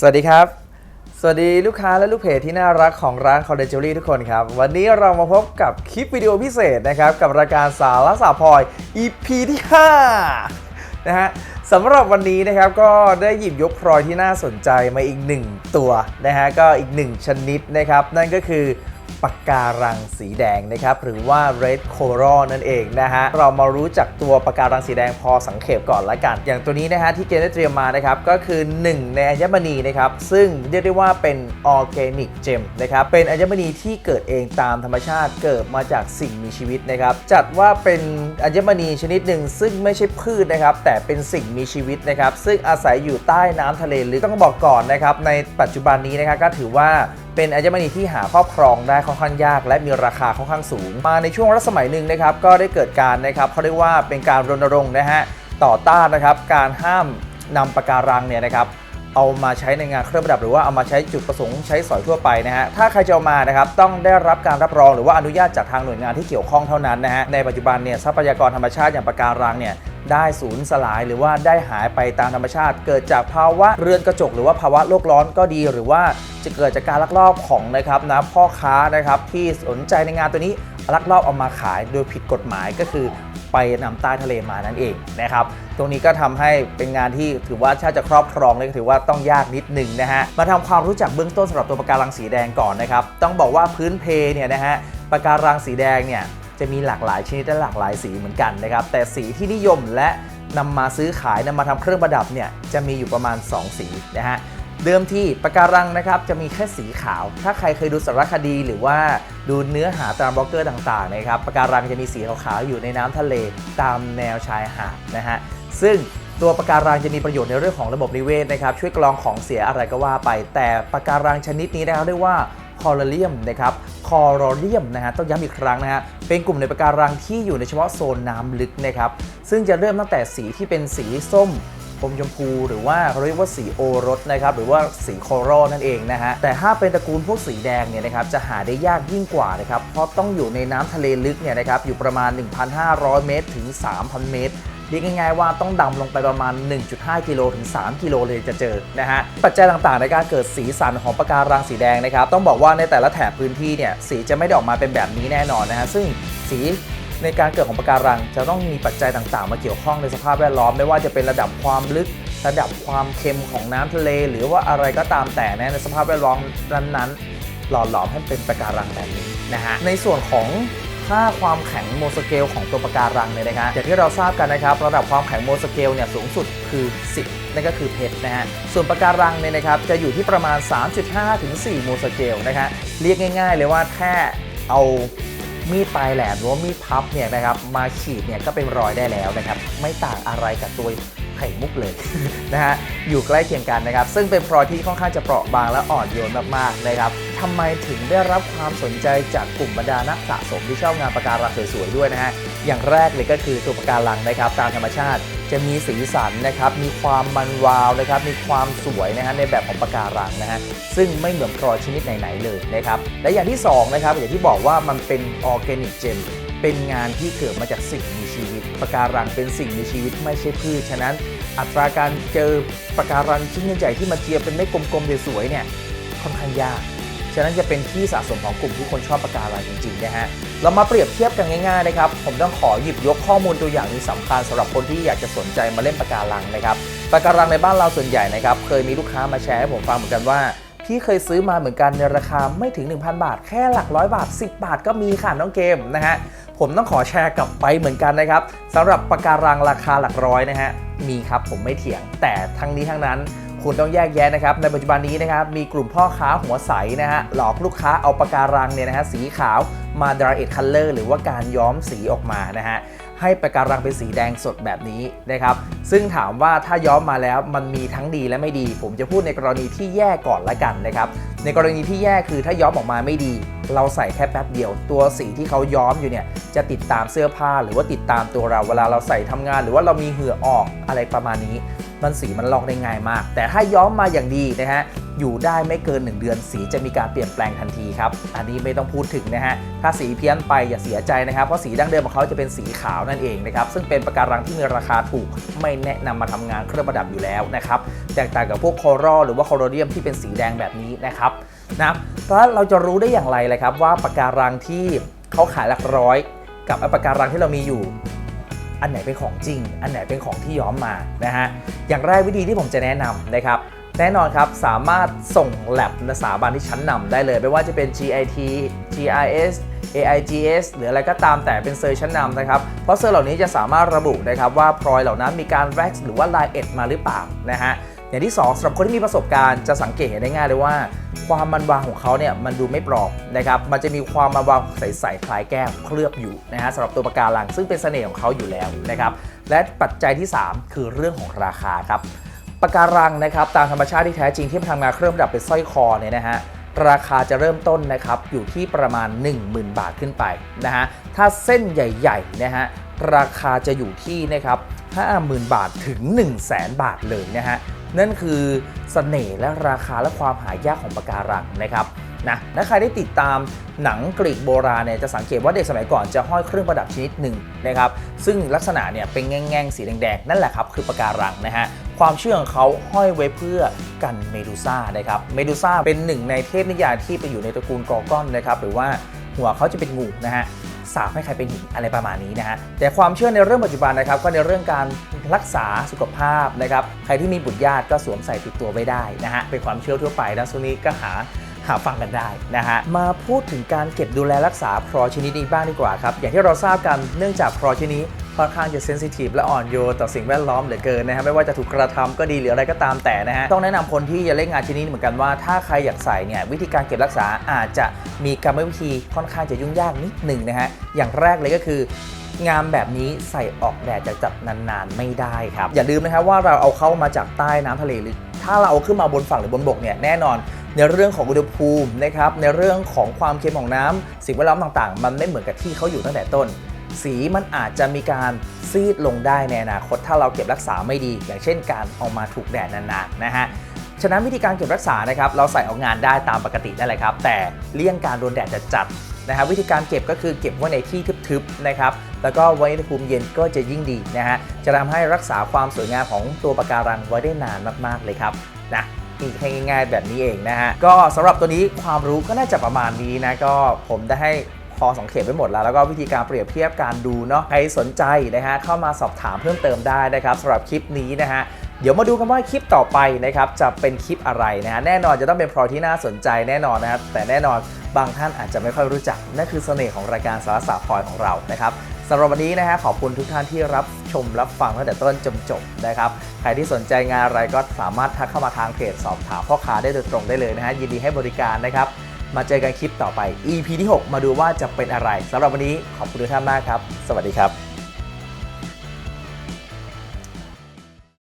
สวัสดีครับ สวัสดีลูกค้าและลูกเพจที่น่ารักของร้านคอนเดจ u รี่ทุกคนครับ วันนี้เรามาพบกับคลิปวิดีโอพิเศษนะครับ กับรายการสารสาพลอย EP ที่ 5 นะฮะสำหรับวันนี้นะครับก็ได้หยิบยกพลอยที่น่าสนใจมาอีกหนึ่งตัวนะฮะก็อีกหนึ่งชนิดนะครับ นั่นก็คือ ปากการังสีแดงนะครับ หรือว่า red coral นั่นเองนะฮะ เรามารู้จักตัวปากการังสีแดงพอสังเขปก่อนละกัน อย่างตัวนี้นะฮะที่เกณฑ์ได้เตรียมมานะครับ ก็คือ 1 ในอัญมณีนะครับ ซึ่งเรียกได้ว่าเป็นออร์แกนิกเจมนะครับ เป็นอัญมณีที่เกิดเองตามธรรมชาติเกิดมาจากสิ่งมีชีวิตนะครับ จัดว่าเป็นอัญมณีชนิดหนึ่งซึ่งไม่ใช่พืชนะครับ แต่เป็นสิ่งมีชีวิตนะครับ ซึ่งอาศัยอยู่ใต้น้ำทะเลลึกต้องบอกก่อนนะครับ ในปัจจุบันนี้นะครับก็ถือว่า เป็นอัญมณีที่หาครอบครองได้ค่อนข้างยาก และมีราคาค่อนข้างสูง มาในช่วงรัชสมัยหนึ่งนะครับก็ได้เกิดการนะครับเขาเรียกว่าเป็นการรณรงค์นะฮะต่อต้านนะครับการห้ามนำปะการังเนี่ยนะครับเอามาใช้ในงานเครื่องประดับหรือว่าเอามาใช้จุดประสงค์ใช้สอยทั่วไปนะฮะถ้าใครจะเอามานะครับต้องได้รับการรับรองหรือว่าอนุญาตจากทางหน่วยงานที่เกี่ยวข้องเท่านั้นนะฮะในปัจจุบันเนี่ยทรัพยากรธรรมชาติอย่างปะการังเนี่ย ได้สูญสลายหรือว่าได้หายไปตามธรรมชาติ เกิดจากภาวะเรือนกระจก หรือว่าภาวะโลกร้อนก็ดี หรือว่าจะเกิดจากการลักลอบของนะครับนะพ่อค้านะครับที่สนใจในงานตัวนี้ลักลอบเอามาขายโดยผิดกฎหมายก็คือไปนำใต้ทะเลมานั่นเองนะครับ ตรงนี้ก็ทำให้เป็นงานที่ถือว่าถ้าจะครอบครองเลยก็ถือว่าต้องยากนิดหนึ่งนะฮะ มาทำความรู้จักเบื้องต้นสำหรับตัวปะการังสีแดงก่อนนะครับ ต้องบอกว่าพื้นเพเนี่ยนะฮะปะการังสีแดงเนี่ย จะมีหลากหลายชนิดและหลากหลายสีเหมือนกันนะครับ แต่สีที่นิยมและนำมาซื้อขายนำมาทำเครื่องประดับเนี่ยจะมีอยู่ประมาณ 2 สีนะฮะเดิมทีปะการังนะครับจะมีแค่สีขาว ถ้าใครเคยดูสารคดีหรือว่าดูเนื้อหาตามบล็อกเกอร์ต่างๆนะครับปะการังจะมีสีขาวๆอยู่ในน้ำทะเลตามแนวชายหาดนะฮะซึ่งตัวปะการังจะมีประโยชน์ในเรื่องของระบบนิเวศนะครับช่วยกรองของเสียอะไรก็ว่าไป แต่ปะการังชนิดนี้นะครับเรียกว่า คอร์เลียมนะครับคอร์เลียมนะฮะต้องย้ำอีกครั้งนะฮะเป็นกลุ่มในปะการังที่อยู่ในเฉพาะโซนน้ำลึกนะครับซึ่งจะเริ่มตั้งแต่สีที่เป็นสีส้มอมชมพูหรือว่าเขาเรียกว่าสีโอรสนะครับหรือว่าสีคโรนั่นเองนะฮะแต่ถ้าเป็นตระกูลพวกสีแดงเนี่ยนะครับจะหาได้ยากยิ่งกว่านะครับเพราะต้องอยู่ในน้ำทะเลลึกเนี่ยนะครับอยู่ประมาณ 1,500 เมตร ถึง 3,000 เมตร เรียกง่ายๆว่าต้องดำลงไปประมาณ 1.5 กิโลถึง 3 กิโลเลยจะเจอนะฮะปัจจัยต่างๆ ในการเกิดสีสันของปะการังสีแดงนะครับต้องบอกว่าในแต่ละแถบพื้นที่เนี่ยสีจะไม่ได้ออกมาเป็นแบบนี้แน่นอนนะฮะซึ่งสีในการเกิดของปะการังจะต้องมีปัจจัยต่างๆ มาเกี่ยวข้องในสภาพแวดล้อมไม่ว่าจะเป็นระดับความลึกระดับความเค็มของน้ำทะเล หรือว่าอะไรก็ตามแต่นะในสภาพแวดล้อมนั้นๆหล่อหลอมให้เป็นปะการังแบบนี้นะฮะในส่วนของ ค่าความแข็งโมสเกลของตัวปะการังเนี่ยนะครับอย่างที่เราทราบกันนะครับระดับความแข็งโมสเกลเนี่ยสูงสุดคือ 10 นั่นก็คือเพชรนะฮะส่วนปะการังเนี่ยนะครับจะอยู่ที่ประมาณ 3.5 ถึง 4 โมสเกลนะฮะเรียกง่าย ๆ เลยว่าแค่เอามีดปลายแหลมหรือว่ามีดพับเนี่ยนะครับมาขีดเนี่ยก็เป็นรอยได้แล้วนะครับไม่ต่างอะไรกับตัวไข่มุกเลยนะฮะอยู่ใกล้เคียงกันนะครับซึ่งเป็นพลอยที่ค่อนข้างจะเปราะบางและอ่อนโยนมากๆนะครับ ทำไมถึงได้รับความสนใจจากกลุ่มบรรดานักสะสมที่ชอบงานปะการังสวยๆด้วยนะฮะอย่างแรกเลยก็คือตัวปะการังนะครับตามธรรมชาติจะมีสีสันนะครับมีความมันวาวนะครับมีความสวยนะฮะในแบบของปะการังนะฮะซึ่งไม่เหมือนพลอยชนิดไหนๆเลยนะครับและอย่างที่สองนะครับอย่างที่บอกว่ามันเป็นออร์แกนิกเจมเป็นงานที่เกิดมาจากสิ่งมีชีวิตปะการังเป็นสิ่งมีชีวิตไม่ใช่พืชฉะนั้น อัตราการเจอปะการังชิ้นใหญ่ๆที่มาเจียเป็นเม็ดกลมๆสวยๆเนี่ยค่อนข้างยาก ฉะนั้นจะเป็นที่สะสมของกลุ่มที่คนชอบปะการังจริงๆนะฮะเรามาเปรียบเทียบกันง่ายๆนะครับผมต้องขอหยิบยกข้อมูลตัวอย่างที่สำคัญสำหรับคนที่อยากจะสนใจมาเล่นปะการังนะครับปะการังในบ้านเราส่วนใหญ่นะครับเคยมีลูกค้ามาแชร์ให้ผมฟังเหมือนกันว่าพี่เคยซื้อมาเหมือนกันในราคาไม่ถึง 1,000 บาท แค่หลักร้อยบาท 10 บาทก็มีค่ะน้องเกมนะฮะผมต้องขอแชร์กลับไปเหมือนกันนะครับสำหรับปะการังราคาหลักร้อยนะฮะมีครับผมไม่เถียงแต่ทั้งนี้ทั้งนั้น คุณต้องแยกแยะนะครับ ในปัจจุบันนี้นะครับ มีกลุ่มพ่อค้าหัวใสนะฮะ หลอกลูกค้าเอาปะการังเนี่ยนะฮะ สีขาวมา dry it color หรือว่าการย้อมสีออกมานะฮะ ให้ปะการังเป็นสีแดงสดแบบนี้นะครับ ซึ่งถามว่าถ้าย้อมมาแล้วมันมีทั้งดีและไม่ดี ผมจะพูดในกรณีที่แย่ก่อนละกันนะครับ ในกรณีที่แย่คือถ้าย้อมออกมาไม่ดี เราใส่แค่แป๊บเดียว ตัวสีที่เขาย้อมอยู่เนี่ยจะติดตามเสื้อผ้าหรือว่าติดตามตัวเราเวลาเราใส่ทำงาน หรือว่าเรามีเหงื่อออกอะไรประมาณนี้ มันสีมันลอกได้ง่ายมาก แต่ถ้าย้อมมาอย่างดีนะฮะอยู่ได้ไม่เกิน 1 เดือน สีจะมีการเปลี่ยนแปลงทันทีครับ อันนี้ไม่ต้องพูดถึงนะฮะ ถ้าสีเพี้ยนไปอย่าเสียใจนะครับ เพราะสีดั้งเดิมของเขาจะเป็นสีขาวนั่นเองนะครับ ซึ่งเป็นประการังที่มีราคาถูก ไม่แนะนำมาทำงานเครื่องประดับอยู่แล้วนะครับ แตกต่างกับพวกโครอลหรือว่าโคโรเดียมที่เป็นสีแดงแบบนี้นะครับนะแล้วเราจะรู้ได้อย่างไรเลยครับว่าประการังที่เขาขายหลักร้อย กับไอ้ปะการังที่เรามีอยู่ อันไหนเป็นของจริง อันไหนเป็นของที่ย้อมมานะฮะอย่างแรกวิธีที่ผมจะแนะนำนะครับแน่นอนครับสามารถส่งแลบสถาบันที่ชั้นนำได้เลย ไม่ว่าจะเป็น GIT GIS AIGS หรืออะไรก็ตามแต่เป็นเซอร์ชั้นนำนะครับ เพราะเซอร์เหล่านี้จะสามารถระบุนะครับว่าพลอยเหล่านั้นมีการแร็กซ์หรือว่าลายเอ็ดมาหรือเปล่านะฮะ อย่างที่2สำหรับคนที่มีประสบการณ์จะสังเกตเห็นได้ง่ายเลยว่า ความมันวางของเขาเนี่ยมันดูไม่ปลอมนะครับมันจะมีความมันวางใสๆคล้ายแก้มเคลือบอยู่นะฮะสำหรับตัวปะการังซึ่งเป็นเสน่ห์ของเขาอยู่แล้วนะครับและปัจจัยที่ 3 คือเรื่องของราคาครับปะการังนะครับตามธรรมชาติที่แท้จริงที่มาทำงานเครื่องประดับเป็นสร้อยคอเนี่ยนะฮะราคาจะเริ่มต้นนะครับอยู่ที่ประมาณ 10,000 บาทขึ้นไปนะฮะถ้าเส้นใหญ่ๆนะฮะราคาจะอยู่ที่นะครับ50,000 บาทถึง 1 0 0 0 0แบาทเลยนะฮะ นั่นคือเสน่ห์และราคาและความหายากของปะการังนะครับนะถ้าใครได้ติดตามหนังกรีกโบราณเนี่ยจะสังเกตว่าเด็กสมัยก่อนจะห้อยเครื่องประดับชนิดหนึ่งนะครับซึ่งลักษณะเนี่ยเป็นแง่งๆสีแดงๆนั่นแหละครับคือปะการังนะฮะความเชื่อของเขาห้อยไว้เพื่อกันเมดูซ่านะครับเมดูซ่าเป็นหนึ่งในเทพนิยายที่ไปอยู่ในตระกูลกอร์กอนนะครับหรือว่าหัวเขาจะเป็นงูนะฮะสาบให้ใครเป็นหญิงอะไรประมาณนี้นะฮะแต่ความเชื่อในเรื่องปัจจุบันนะครับก็ในเรื่องการ รักษาสุขภาพนะครับ ใครที่มีบุตรญาติก็สวมใส่ติดตัวไว้ได้นะฮะ เป็นความเชื่อทั่วไปนะส่วนนี้ก็หาหาฟังกันได้นะฮะ มาพูดถึงการเก็บดูแลรักษาพลอชนิดนี้บ้างดีกว่าครับ อย่างที่เราทราบกันเนื่องจากพลอชนิดนี้ค่อนข้างจะเซนซิทีฟและอ่อนโยนต่อสิ่งแวดล้อมเหลือเกินนะฮะไม่ว่าจะถูกกระทำก็ดีหรืออะไรก็ตามแต่นะฮะต้องแนะนำคนที่จะเล่นงานชนิดนี้เหมือนกันว่าถ้าใครอยากใส่เนี่ยวิธีการเก็บรักษาอาจจะมีกรรมวิธีค่อนข้างจะยุ่งยากนิดหนึ่งนะฮะอย่างแรกเลยก็คือ งามแบบนี้ใส่ออกแดดจะจับนานๆไม่ได้ครับ อย่าลืมนะครับว่าเราเอาเข้ามาจากใต้น้ำทะเลหรือ ถ้าเราเอาขึ้นมาบนฝั่งหรือบนบกเนี่ยแน่นอนในเรื่องของอุณหภูมินะครับในเรื่องของความเค็มของน้ำสิ่งแวดล้อมต่างๆ มันไม่เหมือนกับที่เขาอยู่ตั้งแต่ต้น สีมันอาจจะมีการซีดลงได้ในอนาคตถ้าเราเก็บรักษาไม่ดี อย่างเช่นการเอามาถูกแดดนานๆนะฮะฉะนั้นวิธีการเก็บรักษานะครับเราใส่ออกงานได้ตามปกตินั่นแหละครับ แต่เลี่ยงการโดนแดดจัดๆนะครับวิธีการเก็บก็คือเก็บไว้ในที่ทึบๆนะครับ แล้วก็ไว้ในภูมิเย็นก็จะยิ่งดีนะฮะจะทำให้รักษาความสวยงามของตัวปะการังไว้ได้นานมากๆเลยครับนะนี่ให้ง่ายๆแบบนี้เองนะฮะก็สำหรับตัวนี้ความรู้ก็น่าจะประมาณนี้นะก็ผมได้ให้พอสังเขตไว้หมดแล้ว แล้วก็วิธีการเปรียบเทียบการดูเนาะใครสนใจนะฮะเข้ามาสอบถามเพิ่มเติมได้นะครับสำหรับคลิปนี้นะฮะเดี๋ยวมาดูกันว่าคลิปต่อไปนะครับจะเป็นคลิปอะไรนะฮะแน่นอนจะต้องเป็นพลอยที่น่าสนใจแน่นอนนะครับแต่แน่นอนบางท่านอาจจะไม่ค่อยรู้จักนั่นคือเสน่ห์ของรายการสารสาพลอยของเรานะครับ สำหรับวันนี้นะฮะขอบคุณทุกท่านที่รับชมรับฟังตั้งแต่ต้นจนจบนะครับใครที่สนใจงานอะไรก็สามารถทักเข้ามาทางเพจสอบถามพ่อค้าได้โดยตรงได้เลยนะฮะยินดีให้บริการนะครับ มาเจอกันคลิปต่อไป EP ที่ 6 มาดูว่าจะเป็นอะไรสำหรับวันนี้ขอบคุณทุกท่านมากครับ สวัสดีครับ